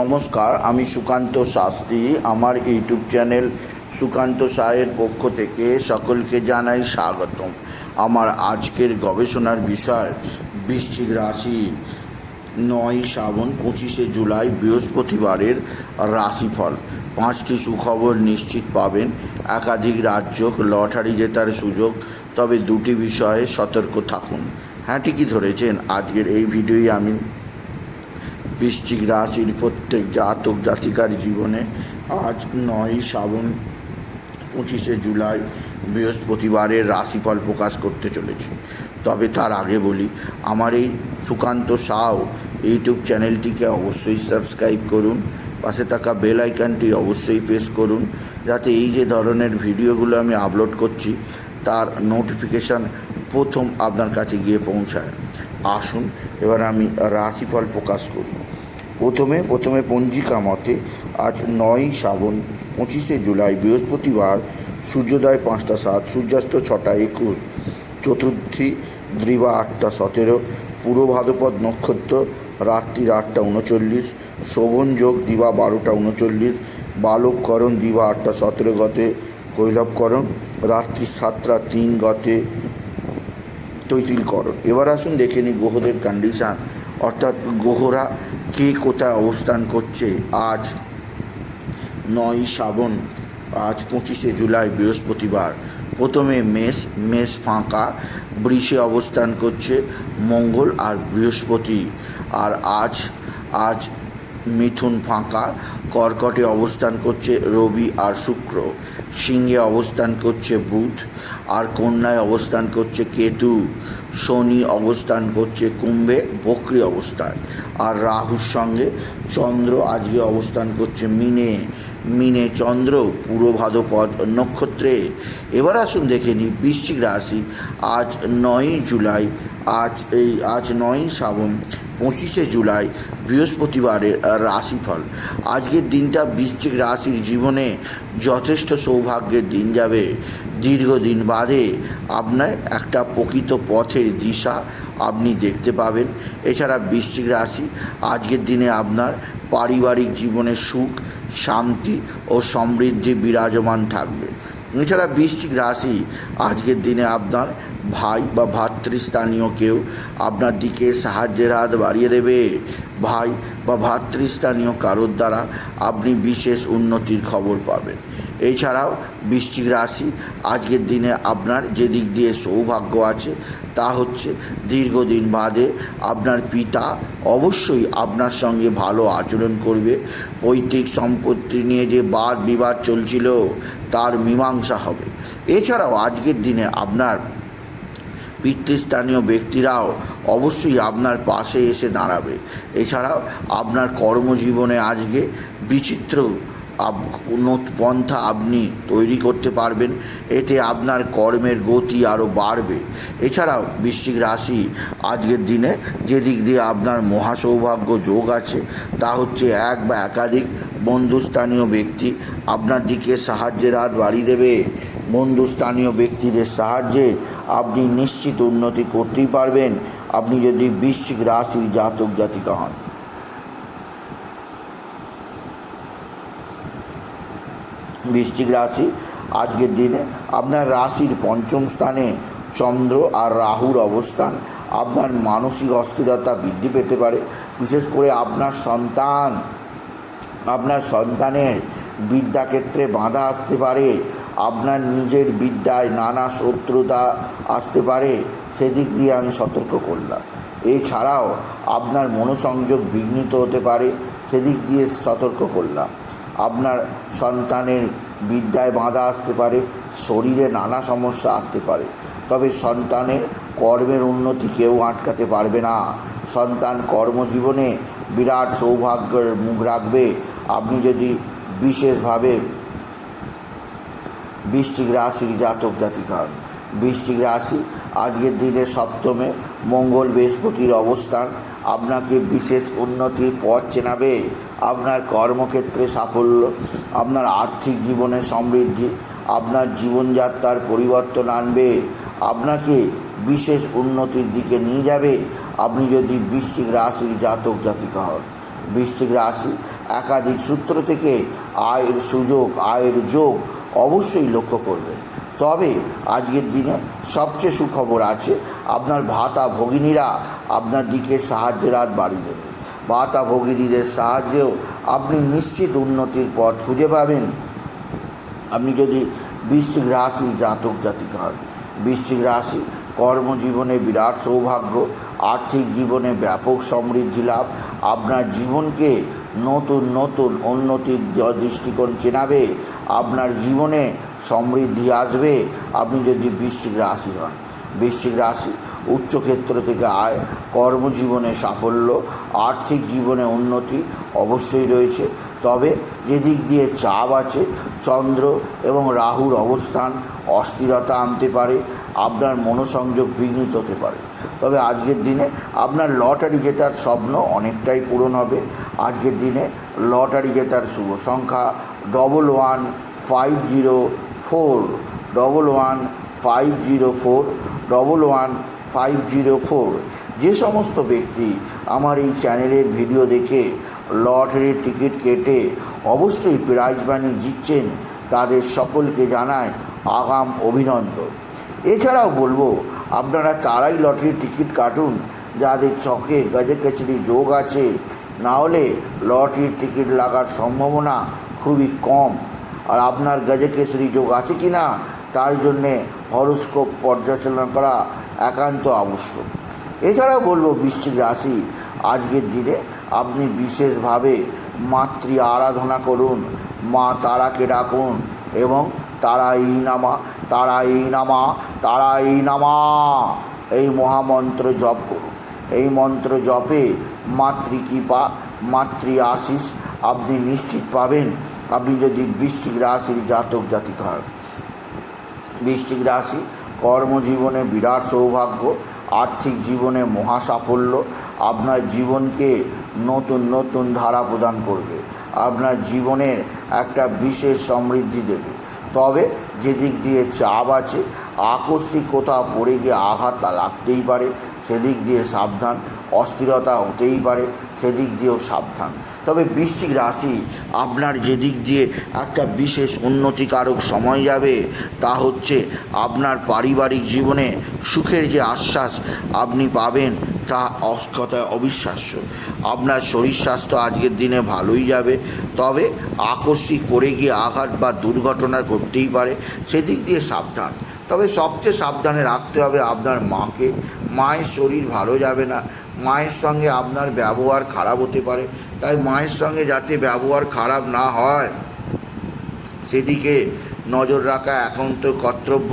নমস্কার, আমি সুকান্ত শাস্ত্রী। আমার ইউটিউব চ্যানেল সুকান্ত সাহের পক্ষ থেকে সকলকে জানাই স্বাগতম। আমার আজকের গবেষণার বিষয়, বৃশ্চিক রাশি নয় শ্রাবণ পঁচিশে জুলাই বৃহস্পতিবারের রাশিফল। পাঁচটি সুখবর নিশ্চিত পাবেন। একাধিক রাজ্য লটারি জেতার সুযোগ, তবে দুটি বিষয়ে সতর্ক থাকুন। হ্যাঁ ঠিকই ধরেছেন। আজকের এই ভিডিওই আমি বৃশ্চিক রাশির প্রত্যেক জাতক জাতিকার জীবনে আজ নয় শ্রাবণ পঁচিশে জুলাই বৃহস্পতিবারের রাশিফল প্রকাশ করতে চলেছে। তবে তার আগে বলি, আমার এই সুকান্ত সাও ইউটিউব চ্যানেলটিকে অবশ্যই সাবস্ক্রাইব করুন, পাশে থাকা বেল আইকনটি অবশ্যই প্রেস করুন, যাতে এই যে ধরনের ভিডিওগুলো আমি আপলোড করছি, তার নোটিফিকেশান প্রথম আপনার কাছে গিয়ে পৌঁছায়। আসুন, এবার আমি রাশিফল প্রকাশ করব। প্রথমে প্রথমে পঞ্জিকা মতে আজ নয় শ্রাবণ, পঁচিশে জুলাই, বৃহস্পতিবার, সূর্যোদয় পাঁচটা সাত, সূর্যাস্ত ছটা একুশ, চতুর্থী দ্রিবা আটটা সতেরো, পূর্ব ভাদ্রপদ নক্ষত্র রাত্রির আটটা উনচল্লিশ, শোভন যোগ দিবা বারোটা উনচল্লিশ বালককরণ দিবা আটটা সতেরো গতে কৈলবকরণ রাত্রি সাতটা তিন গতে তৈতিলকরণ এবার আসুন দেখে নিই গ্রহদের কন্ডিশান অর্থাৎ গ্রহরা কে কোথায় অবস্থান করছে আজ নয় শ্রাবণ, আজ পঁচিশে জুলাই, বৃহস্পতিবার। প্রথমে মেষ মেষ ফাঁকা, বৃষে অবস্থান করছে মঙ্গল আর বৃহস্পতি। আর আজ আজ মিথুন ফাঁকা, কর্কটে অবস্থান করছে রবি আর শুক্র। সিংহে অবস্থান করছে বুধ আর কন্যায় অবস্থান করছে কেতু, শনি অবস্থান করছে কুম্ভে, বক্রি অবস্থান আর রাহুর সঙ্গে চন্দ্র আজকে অবস্থান করছে মিনে। মিনে চন্দ্র পুরো ভাদপদ নক্ষত্রে। এবার আসুন দেখে নিই বৃশ্চিক রাশি। আজ নয়ই জুলাই আজ এই, আজ নয়ই শ্রাবণ, পঁচিশে জুলাই, বৃহস্পতিবারের রাশিফল। আজকের দিনটা বৃশ্চিক রাশির জীবনে যথেষ্ট সৌভাগ্যের দিন যাবে। দীর্ঘদিন বাদে আপনার একটা প্রকৃত পথের দিশা আপনি দেখতে পাবেন। এছাড়া বৃশ্চিক রাশি, আজকের দিনে আপনার পারিবারিক জীবনে সুখ, শান্তি ও সমৃদ্ধি বিরাজমান থাকবে। এছাড়া বৃশ্চিক রাশি, আজকের দিনে আপনার ভাই বা ভাতৃস্থানীয় কেউ আপনার দিকে সাহায্যের হাত বাড়িয়ে দেবে। ভাই বা ভাতৃস্থানীয় কারোর দ্বারা আপনি বিশেষ উন্নতির খবর পাবেন। এছাড়াও বৃশ্চিক রাশি আজকের দিনে আপনার যে দিক দিয়ে সৌভাগ্য আছে তা হচ্ছে দীর্ঘদিন বাদে আপনার পিতা অবশ্যই আপনার সঙ্গে ভালো আচরণ করবে। পৈতৃক সম্পত্তি নিয়ে যে বাদ বিবাদ চলছিল তার মীমাংসা হবে। এছাড়াও আজকের দিনে আপনার পিতৃস্থানীয় ব্যক্তিরাও অবশ্যই আপনার পাশে এসে দাঁড়াবে। এছাড়াও আপনার কর্মজীবনে আজকে বিচিত্র পন্থা আপনি তৈরি করতে পারবেন। এতে আপনার কর্মের গতি আরও বাড়বে। এছাড়াও বৃশ্চিক রাশি আজকের দিনে যে দিক দিয়ে আপনার মহাসৌভাগ্য যোগ আছে, তা হচ্ছে এক বা একাধিক বন্ধুস্থানীয় ব্যক্তি আপনার দিকে সাহায্যের হাত বাড়িয়ে দেবে। বন্ধুস্থানীয় ব্যক্তিদের সাহায্যে আপনি নিশ্চিত উন্নতি করতেই পারবেন। আপনি যদি বৃশ্চিক রাশির জাতক, জাতিকা হন। বৃশ্চিক রাশি, আজকের দিনে আপনার রাশির পঞ্চম স্থানে চন্দ্র আর রাহুর অবস্থান আপনার মানসিক অস্থিরতা বৃদ্ধি পেতে পারে। বিশেষ করে আপনার সন্তান, আপনার সন্তানের বিদ্যাক্ষেত্রে বাধা আসতে পারে। আপনার নিজের বিদ্যায় নানা শত্রুতা আসতে পারে, সেদিক দিয়ে আমি সতর্ক করলাম। এছাড়াও আপনার মনোসংযোগ বিঘ্নিত হতে পারে, সেদিক দিয়ে সতর্ক করলাম। আপনার সন্তানের বিদ্যায় বাঁধা আসতে পারে, শরীরে নানা সমস্যা আসতে পারে। তবে সন্তানের কর্মের উন্নতি কেউ আটকাতে পারবে না। সন্তান কর্মজীবনে বিরাট সৌভাগ্যের মুখ রাখবে। আপনি যদি বিশেষভাবে বৃশ্চিক রাশির জাতক জাতিকা হন বৃশ্চিক রাশি, আজকের দিনে সপ্তমে মঙ্গল বৃহস্পতির অবস্থান, আপনাকে বিশেষ উন্নতির পথ চেনাবে। আপনার কর্মক্ষেত্রে সাফল্য, আপনার আর্থিক জীবনে সমৃদ্ধি, আপনার জীবনযাত্রার পরিবর্তন আনবে, আপনাকে বিশেষ উন্নতির দিকে নিয়ে যাবে। আপনি যদি বৃষ্টিক রাশির জাতক জাতিকা হন, বৃষ্টিক রাশি একাধিক সূত্র থেকে আয়ের সুযোগ, আয়ের যোগ অবশ্যই লক্ষ্য করবেন। তবে আজকের দিনে সবচেয়ে সুখবর আছে, আপনার ভাতা ভগিনীরা আপনার দিকে সাহায্যের হাত বাড়িয়ে দেবে। ভাতা ভগিনীদের সাহায্যেও আপনি নিশ্চিত উন্নতির পথ খুঁজে পাবেন। আপনি যদি বৃশ্চিক রাশি জাতক জাতিকা হন, বৃশ্চিক রাশি কর্মজীবনে বিরাট সৌভাগ্য, আর্থিক জীবনে ব্যাপক সমৃদ্ধি লাভ, আপনার জীবনকে নতুন নতুন উন্নতির দৃষ্টিকোণ চেনাবে, আপনার জীবনে সমৃদ্ধি আসবে। আপনি যদি বৃশ্চিক রাশি হন, বৃশ্চিক রাশি উচ্চক্ষেত্র থেকে আয়, কর্মজীবনে সাফল্য, আর্থিক জীবনে উন্নতি অবশ্যই রয়েছে। তবে যেদিক দিয়ে চাপ আছে, চন্দ্র এবং রাহুর অবস্থান অস্থিরতা আনতে পারে, আপনার মনোসংযোগ বিঘ্নিত হতে পারে। তবে আজকের দিনে আপনার লটারি জেতার স্বপ্ন অনেকটাই পূরণ হবে। আজকের দিনে লটারি জেতার শুভ সংখ্যা double one five zero four double one five zero four double one five zero four যে সমস্ত ব্যক্তি আমার এই চ্যানেলের ভিডিও দেখে লটারির টিকিট কেটে অবশ্যই প্রাইজ মানি জিতছেন, তাদের সকলকে জানায় আগাম অভিনন্দন। এছাড়াও বলব, আপনারা তারাই লটারির টিকিট কাটুন, যাদের চকে গজে কেচড়ি যোগ আছে না হলে লটারির টিকিট লাগার সম্ভাবনা খুবই কম। আর আপনার গজে যোগ আছে কি না, তার জন্যে হরস্কোপ পর্যালোচনা করা একান্ত আবশ্যক। এছাড়াও বলব, বৃশ্চিক রাশি আজকের দিনে আপনি বিশেষভাবে মাতৃ আরাধনা করুন, মা তারাকে ডাকুন এবং তারা এই নামা, তারা এই নামা, তারা এই নামা, এই মহামন্ত্র জপ করুন। এই মন্ত্র জপে মাতৃকৃপা মাতৃ আশিস আপনি নিশ্চিত পাবেন। আপনি যদি বৃশ্চিক রাশির জাতক, জাতিকা। হন বৃশ্চিক রাশি কর্মজীবনে বিরাট সৌভাগ্য, আর্থিক জীবনে মহা সাফল্য, আপনার জীবনকে নতুন নতুন ধারা প্রদান করবে। আপনার জীবনের একটা বিশেষ সমৃদ্ধি দেবে। তবে যেদিক দিয়ে চাপ আছে, আকস্মিক কোথাও পড়ে গিয়ে আঘাত লাগতেই পারে। সেদিক দিয়ে সাবধান, অস্থিরতা হতেই পারে, সেদিক দিয়েও সাবধান। তবে বৃশ্চিক রাশি আপনার যেদিক দিয়ে একটা বিশেষ উন্নতিকারক সময় যাবে, তা হচ্ছে আপনার পারিবারিক জীবনে সুখের যে আশ্বাস আপনি পাবেন, তা অস- কথায় অবিশ্বাস্য। আপনার শরীর স্বাস্থ্য আজকের দিনে ভালোই যাবে, তবে আকস্মিক পড়ে গিয়ে আঘাত বা দুর্ঘটনা ঘটতেই পারে, সেদিক দিয়ে সাবধান। তবে সবচেয়ে সাবধানে রাখতে হবে আপনার মাকে। মায়ের শরীর ভালো যাবে না। মায়ের সঙ্গে আপনার ব্যবহার খারাপ হতে পারে। তাই মায়ের সঙ্গে যাতে ব্যবহার খারাপ না হয়, সেদিকে নজর রাখা একান্ত কর্তব্য।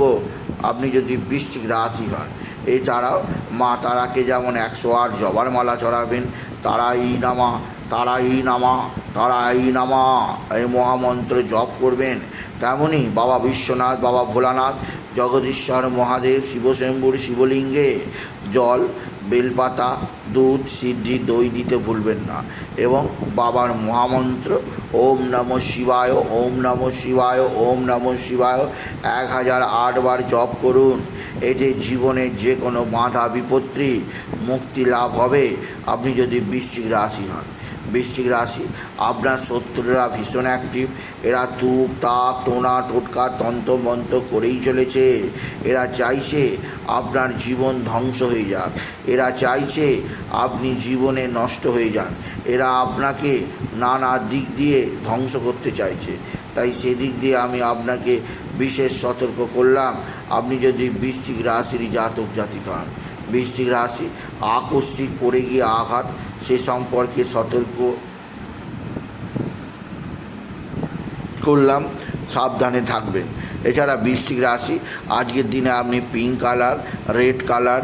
আপনি যদি বৃশ্চিক রাশি হন, এছাড়াও মা তারাকে যেমন একশো আট জবার মালা চড়াবেন তারা ই নামা তারা ই নামা, তারাই নামা, এই মহামন্ত্র জপ করবেন। তেমনই বাবা বিশ্বনাথ, বাবা ভোলানাথ জগদীশ্বর মহাদেব শিবশম্ভুর শিবলিঙ্গে জল, বেলপাতা, দুধ, সিদ্ধি, দই দিতে ভুলবেন না এবং বাবার মহামন্ত্র, ওম নম শিবায়, ওম নম শিবায়, ওম নম শিবায়, এক হাজার আটবার জপ করুন। এতে জীবনের যে কোনো বাধা বিপত্তি মুক্তি লাভ হবে। আপনি যদি বৃশ্চিক রাশি হন। বৃশ্চিক রাশি। আপনার শত্রুরা ভীষণ অ্যাক্টিভ এরা তুপ তাপ, টোনা, টোটকা তন্ত্রমন্ত্র করেই চলেছে। এরা চাইছে আপনার জীবন ধ্বংস হয়ে যাক। এরা চাইছে আপনি জীবনে নষ্ট হয়ে যান। এরা আপনাকে নানা দিক দিয়ে ধ্বংস করতে চাইছে। তাই সেদিক দিয়ে আমি আপনাকে বিশেষ সতর্ক করলাম। আপনি যদি বৃশ্চিক রাশির জাতক জাতিকা বৃশ্চিক রাশি, আকস্মিক পড়ে গিয়ে আঘাত, সে সম্পর্কে সতর্ক করলাম, সাবধানে থাকবেন। এছাড়া বৃশ্চিক রাশি, আজকের দিনে আপনি পিঙ্ক কালার রেড কালার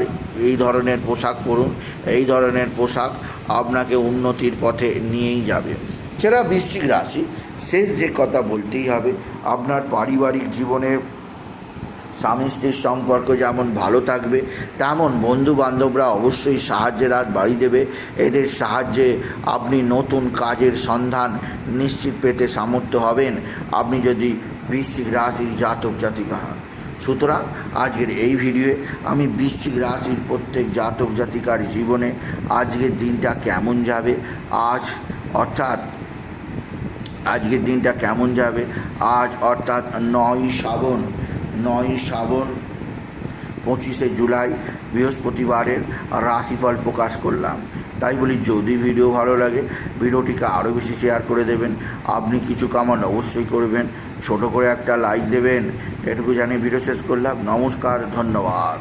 এই ধরনের পোশাক পরুন, এই ধরনের পোশাক আপনাকে উন্নতির পথে নিয়েই যাবে। এছাড়া বৃশ্চিক রাশি, শেষ যে কথা বলতেই হবে, আপনার পারিবারিক জীবনে স্বামী স্ত্রীর সম্পর্ক যেমন ভালো থাকবে, তেমন বন্ধু বান্ধবরা অবশ্যই সাহায্যের হাত বাড়িয়ে দেবে। এদের সাহায্যে আপনি নতুন কাজের সন্ধান নিশ্চিত পেতে সামর্থ্য হবেন। আপনি যদি বৃশ্চিক রাশির জাতক জাতিকা হন। সুতরাং আজকের এই ভিডিওয়ে আমি বৃশ্চিক রাশির প্রত্যেক জাতক জাতিকার জীবনে আজকের দিনটা কেমন যাবে, আজ অর্থাৎ আজকের দিনটা কেমন যাবে, আজ অর্থাৎ নয় শ্রাবণ। নয় শ্রাবণ পঁচিশে জুলাই বৃহস্পতিবারের রাশিফল প্রকাশ করলাম। তাই বলি, যদি ভিডিও ভালো লাগে, ভিডিওটিকে আরও বেশি শেয়ার করে দেবেন। আপনি কিছু কামান অবশ্যই করবেন। ছোট করে একটা লাইক দেবেন। এটুকু জানিয়ে ভিডিও শেষ করলাম। নমস্কার, ধন্যবাদ।